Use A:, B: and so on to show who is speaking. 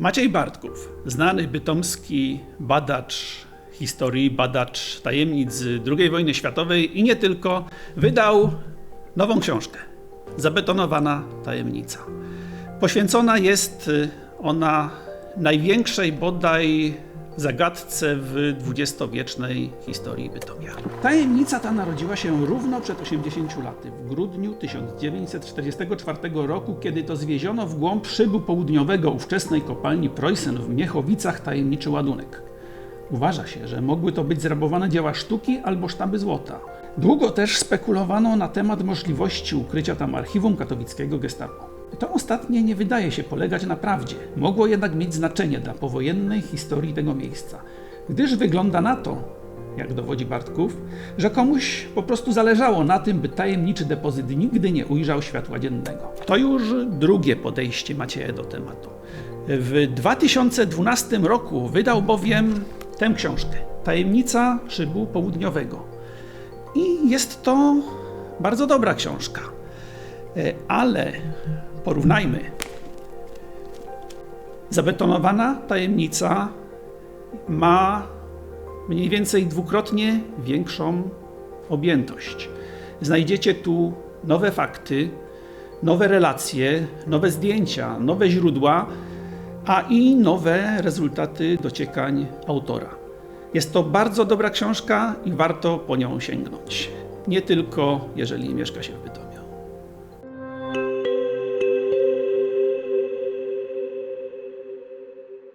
A: Maciej Bartków, znany bytomski badacz historii, badacz tajemnic II wojny światowej i nie tylko, wydał nową książkę Zabetonowana tajemnica. Poświęcona jest y, ona największej bodaj zagadce w dwudziestowiecznej historii Bytomia. Tajemnica ta narodziła się równo przed 80 laty, w grudniu 1944 roku, kiedy to zwieziono w głąb szybu południowego ówczesnej kopalni Preußen w Miechowicach tajemniczy ładunek. Uważa się, że mogły to być zrabowane dzieła sztuki albo sztaby złota. Długo też spekulowano na temat możliwości ukrycia tam archiwum katowickiego gestapo. To ostatnie nie wydaje się polegać na prawdzie, mogło jednak mieć znaczenie dla powojennej historii tego miejsca, gdyż wygląda na to, jak dowodzi Bartków, że komuś po prostu zależało na tym, by tajemniczy depozyt nigdy nie ujrzał światła dziennego. To już drugie podejście Macieja do tematu. W 2012 roku wydał bowiem tę książkę Tajemnica Szybu Południowego. I jest to bardzo dobra książka. E, Ale porównajmy. Zabetonowana tajemnica ma mniej więcej dwukrotnie większą objętość. Znajdziecie tu nowe fakty, nowe relacje, nowe zdjęcia, nowe źródła, a i nowe rezultaty dociekań autora. Jest to bardzo dobra książka i warto po nią sięgnąć. Nie tylko jeżeli mieszka się w Bytomiu.